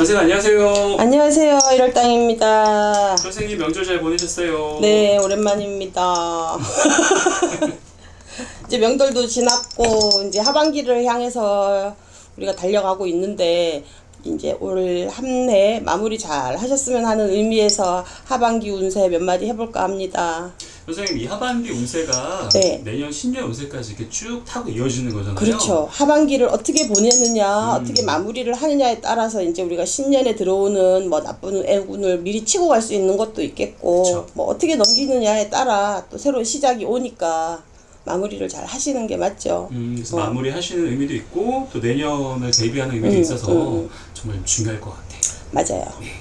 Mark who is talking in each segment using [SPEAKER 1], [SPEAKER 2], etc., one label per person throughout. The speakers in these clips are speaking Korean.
[SPEAKER 1] 선생님 안녕하세요.
[SPEAKER 2] 안녕하세요. 일월땅입니다.
[SPEAKER 1] 선생님 명절 잘 보내셨어요?
[SPEAKER 2] 네, 오랜만입니다. 이제 명절도 지났고 이제 하반기를 향해서 우리가 달려가고 있는데 이제 올 한 해 마무리 잘 하셨으면 하는 의미에서 하반기 운세 몇 마디 해볼까 합니다.
[SPEAKER 1] 선생님 이 하반기 운세가
[SPEAKER 2] 네.
[SPEAKER 1] 내년 신년 운세까지 이렇게 쭉 타고 이어지는 거잖아요.
[SPEAKER 2] 그렇죠. 하반기를 어떻게 보내느냐,
[SPEAKER 1] 음.
[SPEAKER 2] 어떻게 마무리를 하느냐에 따라서 이제 우리가 신년에 들어오는 뭐 나쁜 애군을 미리 치고 갈 수 있는 것도 있겠고,
[SPEAKER 1] 그쵸.
[SPEAKER 2] 뭐 어떻게 넘기느냐에 따라 또 새로운 시작이 오니까 마무리를 잘 하시는 게 맞죠.
[SPEAKER 1] 음, 그래서
[SPEAKER 2] 어.
[SPEAKER 1] 마무리 하시는 의미도 있고 또 내년을 대비하는 의미도
[SPEAKER 2] 음,
[SPEAKER 1] 있어서
[SPEAKER 2] 음, 음.
[SPEAKER 1] 정말 좀 중요할 것 같아요.
[SPEAKER 2] 맞아요.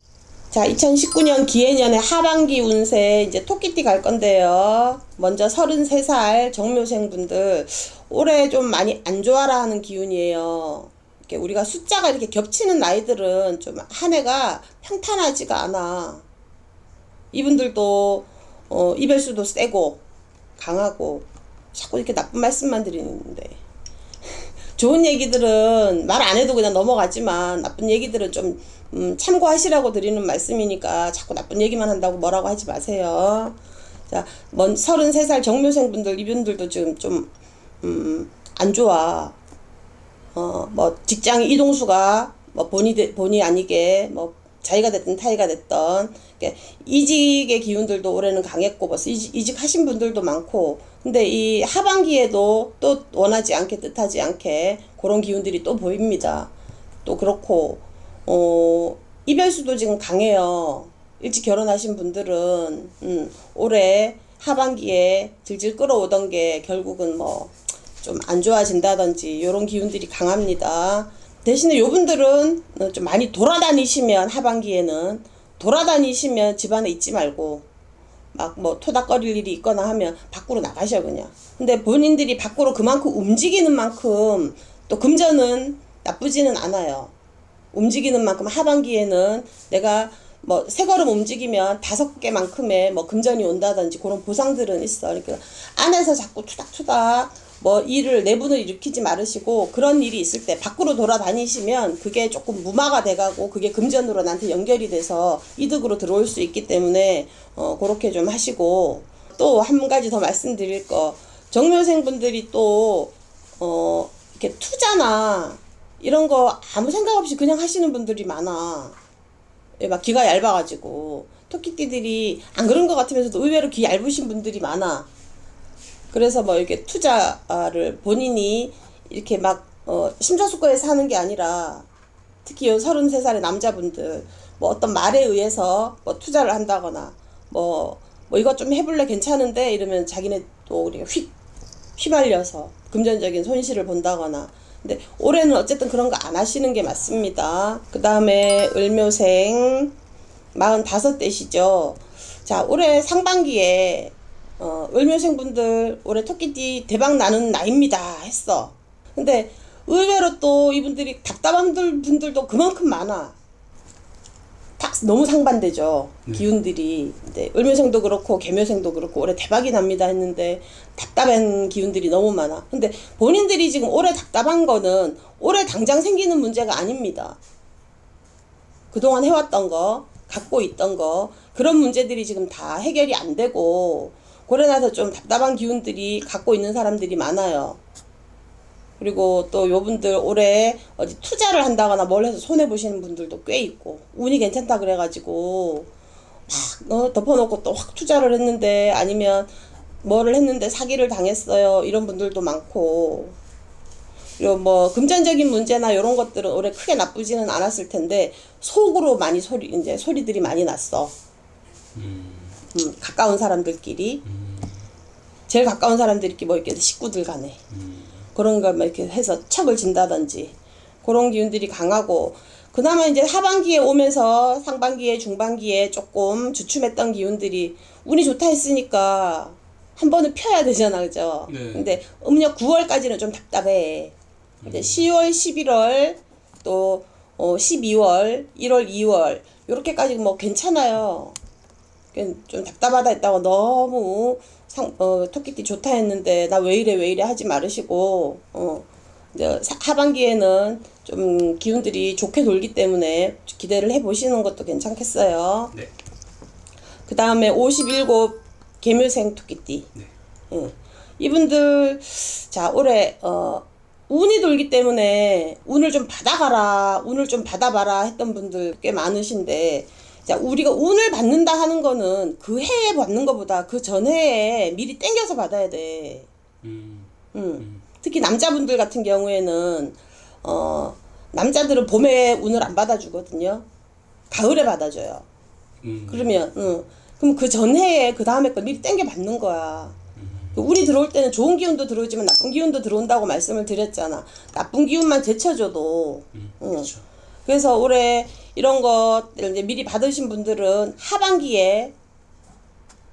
[SPEAKER 2] 자, 2019년 기해년의 하반기 운세 이제 토끼띠 갈 건데요. 먼저 33살 정묘생 분들 올해 좀 많이 안 좋아라 하는 기운이에요. 이렇게 우리가 숫자가 이렇게 겹치는 나이들은 좀 한 해가 평탄하지가 않아. 이분들도 어, 이별수도 세고 강하고 자꾸 이렇게 나쁜 말씀만 드리는데 좋은 얘기들은 말 안 해도 그냥 넘어가지만 나쁜 얘기들은 좀 음, 참고하시라고 드리는 말씀이니까 자꾸 나쁜 얘기만 한다고 뭐라고 하지 마세요. 자, 먼 33살 정묘생 분들 이분들도 지금 좀 음, 안 좋아. 어, 뭐 직장 이동수가 뭐 되, 본이 아니게 뭐 자기가 됐든 타이가 이렇게 이직의 기운들도 올해는 강했고 벌써 이직, 이직 하신 분들도 많고 근데 이 하반기에도 또 원하지 않게 뜻하지 않게 그런 기운들이 또 보입니다. 또 그렇고 어 이별수도 지금 강해요. 일찍 결혼하신 분들은 음, 올해 하반기에 질질 끌어오던 게 결국은 뭐 좀 안 좋아진다든지 이런 기운들이 강합니다. 대신에 요분들은 어, 좀 많이 돌아다니시면 하반기에는 돌아다니시면 집안에 있지 말고 막 뭐 토닥거릴 일이 있거나 하면 밖으로 나가셔 그냥. 근데 본인들이 밖으로 그만큼 움직이는 만큼 또 금전은 나쁘지는 않아요. 움직이는 만큼 하반기에는 내가 뭐 세 걸음 움직이면 다섯 개만큼의 뭐 금전이 온다든지 그런 보상들은 있어. 그러니까 안에서 자꾸 투닥투닥 뭐 일을 내분을 일으키지 말으시고 그런 일이 있을 때 밖으로 돌아다니시면 그게 조금 무마가 돼가고 그게 금전으로 나한테 연결이 돼서 이득으로 들어올 수 있기 때문에 어 그렇게 좀 하시고 또 한 가지 더 말씀드릴 거 정묘생 분들이 또 어 이렇게 투자나 이런 거 아무 생각 없이 그냥 하시는 분들이 많아. 예, 막 귀가 얇아가지고 토끼띠들이 안 그런 것 같으면서도 의외로 귀 얇으신 분들이 많아. 그래서 뭐 이렇게 투자를 본인이 이렇게 막 어, 심사숙고해서 하는 게 아니라 특히 요 33살의 남자분들 뭐 어떤 말에 의해서 뭐 투자를 한다거나 뭐, 뭐 이것 좀 해볼래 괜찮은데 이러면 자기네 또 우리가 휙 휘말려서 금전적인 손실을 본다거나 근데 올해는 어쨌든 그런 거 안 하시는 게 맞습니다. 그 다음에 을묘생 45대시죠. 자, 올해 상반기에 어, 을묘생 분들 올해 토끼띠 대박 나는 나입니다 했어. 근데 의외로 또 이분들이 답답한 들- 분들도 그만큼 많아. 딱 너무 상반되죠. 기운들이. 근데 을묘생도 그렇고 개묘생도 그렇고 올해 대박이 납니다 했는데 답답한 기운들이 너무 많아. 근데 본인들이 지금 올해 답답한 거는 올해 당장 생기는 문제가 아닙니다. 그동안 해왔던 거, 갖고 있던 거, 그런 문제들이 지금 다 해결이 안 되고, 고래 나서 좀 답답한 기운들이 갖고 있는 사람들이 많아요. 그리고 또 요분들 올해 어디 투자를 한다거나 뭘 해서 손해 보시는 분들도 꽤 있고, 운이 괜찮다 그래가지고, 막, 어, 덮어놓고 또 확 투자를 했는데, 아니면 뭐를 했는데 사기를 당했어요. 이런 분들도 많고, 그리고 뭐 금전적인 문제나 이런 것들은 올해 크게 나쁘지는 않았을 텐데 속으로 많이 소리 이제 소리들이 많이 났어. 음, 가까운 사람들끼리 제일 가까운 사람들끼리 뭐 이렇게 식구들 간에 그런 걸막 이렇게 해서 척을 진다든지 그런 기운들이 강하고 그나마 이제 하반기에 오면서 상반기에 중반기에 조금 주춤했던 기운들이 운이 좋다 했으니까 한 번은 펴야 되잖아 그죠?
[SPEAKER 1] 네.
[SPEAKER 2] 근데 음력 9월까지는 좀 답답해. 이제 10월, 11월 또 어, 12월, 1월, 2월 요렇게까지 뭐 괜찮아요. 그좀 답답하다 했다고 너무 상, 어, 토끼띠 좋다 했는데 나 왜 이래 왜 이래 하지 말으시고 어, 이제 사- 하반기에는 좀 기운들이 좋게 돌기 때문에 기대를 해보시는 것도 괜찮겠어요.
[SPEAKER 1] 네.
[SPEAKER 2] 그 다음에 57 개묘생 토끼띠.
[SPEAKER 1] 네.
[SPEAKER 2] 예. 이분들 자 올해 어 운이 돌기 때문에 운을 좀 받아가라 운을 좀 받아봐라 했던 분들 꽤 많으신데 자 우리가 운을 받는다 하는 거는 그 해에 받는 것보다 그 전해에 미리 땡겨서 받아야 돼.
[SPEAKER 1] 음.
[SPEAKER 2] 음. 특히 남자분들 같은 경우에는 어 남자들은 봄에 운을 안 받아주거든요. 가을에 받아줘요.
[SPEAKER 1] 음.
[SPEAKER 2] 그러면 응. 그럼 그 전해에 그 다음에 거 미리 땡겨 받는 거야. 그 운이 들어올 때는 좋은 기운도 들어오지만 나쁜 기운도 들어온다고 말씀을 드렸잖아. 나쁜 기운만 제쳐줘도.
[SPEAKER 1] 음.
[SPEAKER 2] 응.
[SPEAKER 1] 그렇죠.
[SPEAKER 2] 그래서 올해 이런 것들 이제 미리 받으신 분들은 하반기에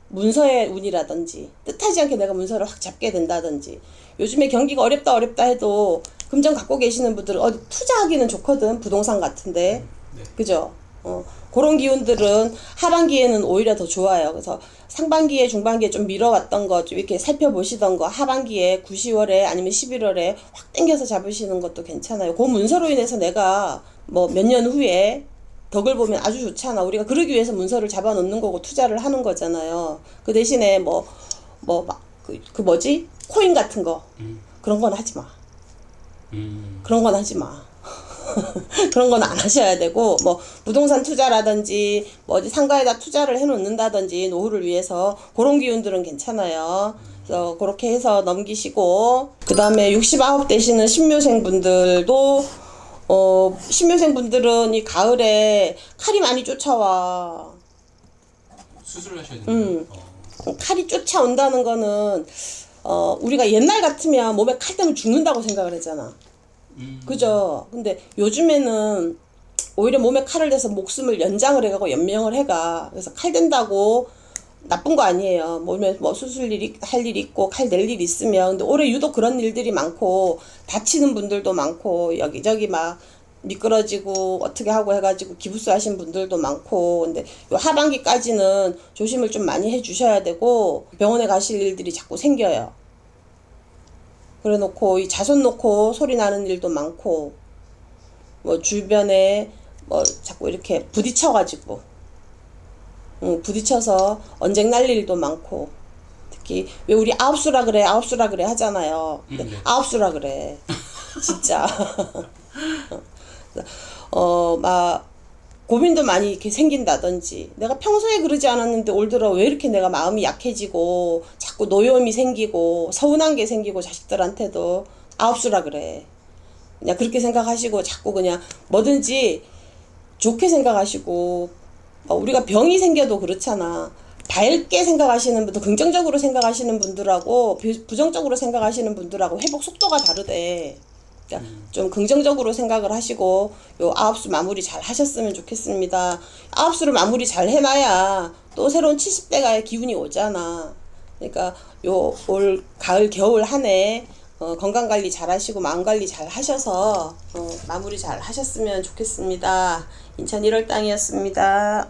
[SPEAKER 2] 문서의 운이라든지 뜻하지 않게 내가 문서를 확 잡게 된다든지 요즘에 경기가 어렵다 어렵다 해도 금전 갖고 계시는 분들은 어디 투자하기는 좋거든 부동산 같은데
[SPEAKER 1] 네.
[SPEAKER 2] 그죠? 어, 그런 기운들은 하반기에는 오히려 더 좋아요. 그래서 상반기에 중반기에 좀 미뤄왔던 거 좀 이렇게 살펴보시던 거 하반기에 9, 10월에 아니면 11월에 확 당겨서 잡으시는 것도 괜찮아요. 그 문서로 인해서 내가 뭐 몇 년 후에 덕을 보면 아주 좋잖아. 우리가 그러기 위해서 문서를 잡아놓는 거고 투자를 하는 거잖아요. 그 대신에 뭐 뭐 막 그 그 뭐지 코인 같은 거
[SPEAKER 1] 음.
[SPEAKER 2] 그런 건 하지 마.
[SPEAKER 1] 음.
[SPEAKER 2] 그런 건 하지 마. 그런 건 안 하셔야 되고 뭐 부동산 투자라든지 뭐 어디 상가에다 투자를 해 놓는다든지 노후를 위해서 그런 기운들은 괜찮아요. 그래서 그렇게 해서 넘기시고 그 다음에 69 되시는 신묘생 분들도 어 신묘생 분들은 이 가을에 칼이 많이 쫓아와.
[SPEAKER 1] 수술을 하셔야 되는
[SPEAKER 2] 음.
[SPEAKER 1] 어.
[SPEAKER 2] 칼이 쫓아온다는 거는 어 우리가 옛날 같으면 몸에 칼 때문에 죽는다고 생각을 했잖아.
[SPEAKER 1] 음.
[SPEAKER 2] 그죠? 근데 요즘에는 오히려 몸에 칼을 대서 목숨을 연장을 해가고 연명을 해가. 그래서 칼 된다고 나쁜 거 아니에요. 몸에 뭐 수술 일이 할일 있고 칼 낼일 있으면 근데 올해 유독 그런 일들이 많고 다치는 분들도 많고 여기저기 막 미끄러지고 어떻게 하고 해가지고 기부스 하신 분들도 많고 근데 요 하반기까지는 조심을 좀 많이 해주셔야 되고 병원에 가실 일들이 자꾸 생겨요. 그래 놓고 이 자손 놓고 소리 나는 일도 많고 뭐 주변에 뭐 자꾸 이렇게 부딪혀 가지고 응, 부딪혀서 언쟁 날 일도 많고. 특히 왜 우리 아홉수라 그래 아홉수라 그래 하잖아요. 근데
[SPEAKER 1] 음, 네.
[SPEAKER 2] 아홉수라 그래. 진짜. 어막 고민도 많이 이렇게 생긴다든지. 내가 평소에 그러지 않았는데 올 들어 왜 이렇게 내가 마음이 약해지고 자꾸 노여움이 생기고 서운한 게 생기고 자식들한테도 아홉수라 그래. 그냥 그렇게 생각하시고 자꾸 그냥 뭐든지 좋게 생각하시고 어, 우리가 병이 생겨도 그렇잖아 밝게 생각하시는 분들 긍정적으로 생각하시는 분들하고 부- 부정적으로 생각하시는 분들하고 회복 속도가 다르대 그러니까 좀 긍정적으로 생각을 하시고 요 아홉 수 마무리 잘 하셨으면 좋겠습니다. 아홉 수를 마무리 잘 해놔야 또 새로운 70대가의 기운이 오잖아. 그러니까 요 올 가을 겨울 한해 어, 건강 관리 잘 하시고 마음 관리 잘 하셔서 어, 마무리 잘 하셨으면 좋겠습니다. 인천 1월 땅이었습니다.